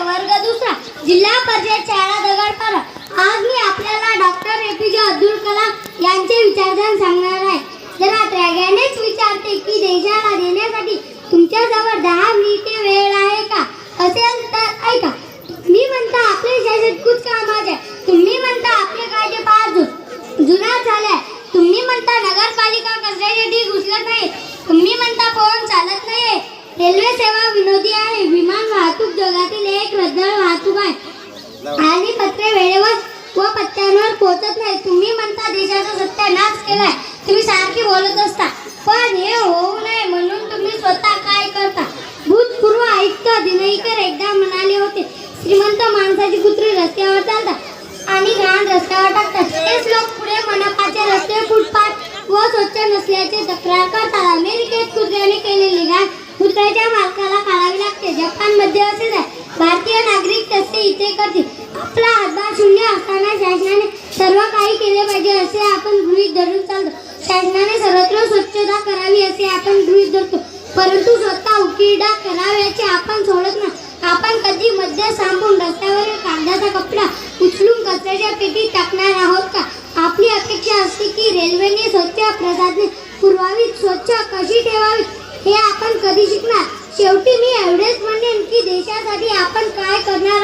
वर्ग दुसरा. जिल्हा परिषद शाळा दगडपाडा आज मी आपल्याला डॉक्टर ए पी जे अब्दुल कलाम यांचे विचारधन सांगणार आहे. जरा त्यागानेच विचारते की देशाला देण्यासाठी तुमच्याजवळ दहा मिनिटे वेळ आहे का? असेल तर ऐका. मी म्हणता आपले शासन खूप कामाचे तुम्ही म्हणता आपले कायदे फार जुना झाले तुम्ही म्हणता नगरपालिका कचऱ्यासाठी घुसलत नाही तुम्ही म्हणता फोन चालत नाही रेल्वे सेवा विनोदी आहे. विमान वाहतूक जगातील एक रद्दळ वाहतूक आहे. आणि पत्रे वेळेवर व पत्त्यांवर पोहोचत नाही तुम्ही म्हणता देशाचा सत्यानाश केलाय. तुम्ही सारखी बोलत असता. पण हे होऊ नये म्हणून तुम्ही स्वतः काय करता? भूतपूर्व आयुक्त दिनईकर एकदा म्हणाले होते श्रीमंत माणसाची कुत्री रस्त्यावर चालतात आणि घाण रस्त्यावर टाकतात. तेच लोक पुढे मनपाचे रस्ते फुटपाथ व स्वच्छ नसल्याचे तक्रार करतात. अमेरिकेत कुत्र्याने केलेली घाण कुत्र्याच्या मालकाला काढावी लागते. जपानमध्ये असेच आहे. भारतीय नागरिक तसे इथे करतील. आपला हातभार शून्य असताना शासनाने सर्व काही केले पाहिजे असे आपण गृहीत धरून चालतो. शासनाने सर्वत्र स्वच्छता करावी असे आपण गृहीत धरतो. परंतु स्वतः उकिरडा कराव्याचे आपण सोडत नाही. आपण कधी मध्य सांभून रस्त्यावरील कागदाचा कपडा उचलून कचऱ्याच्या पेटीत टाकणार आहोत का? आपली अपेक्षा असते की रेल्वेने स्वच्छ प्रसादने पुरवावी स्वच्छ कशी ठेवावी हे आपण कधी शिकणार? शेवटी मी एवढेच म्हणेन की देशासाठी आपण काय करणार?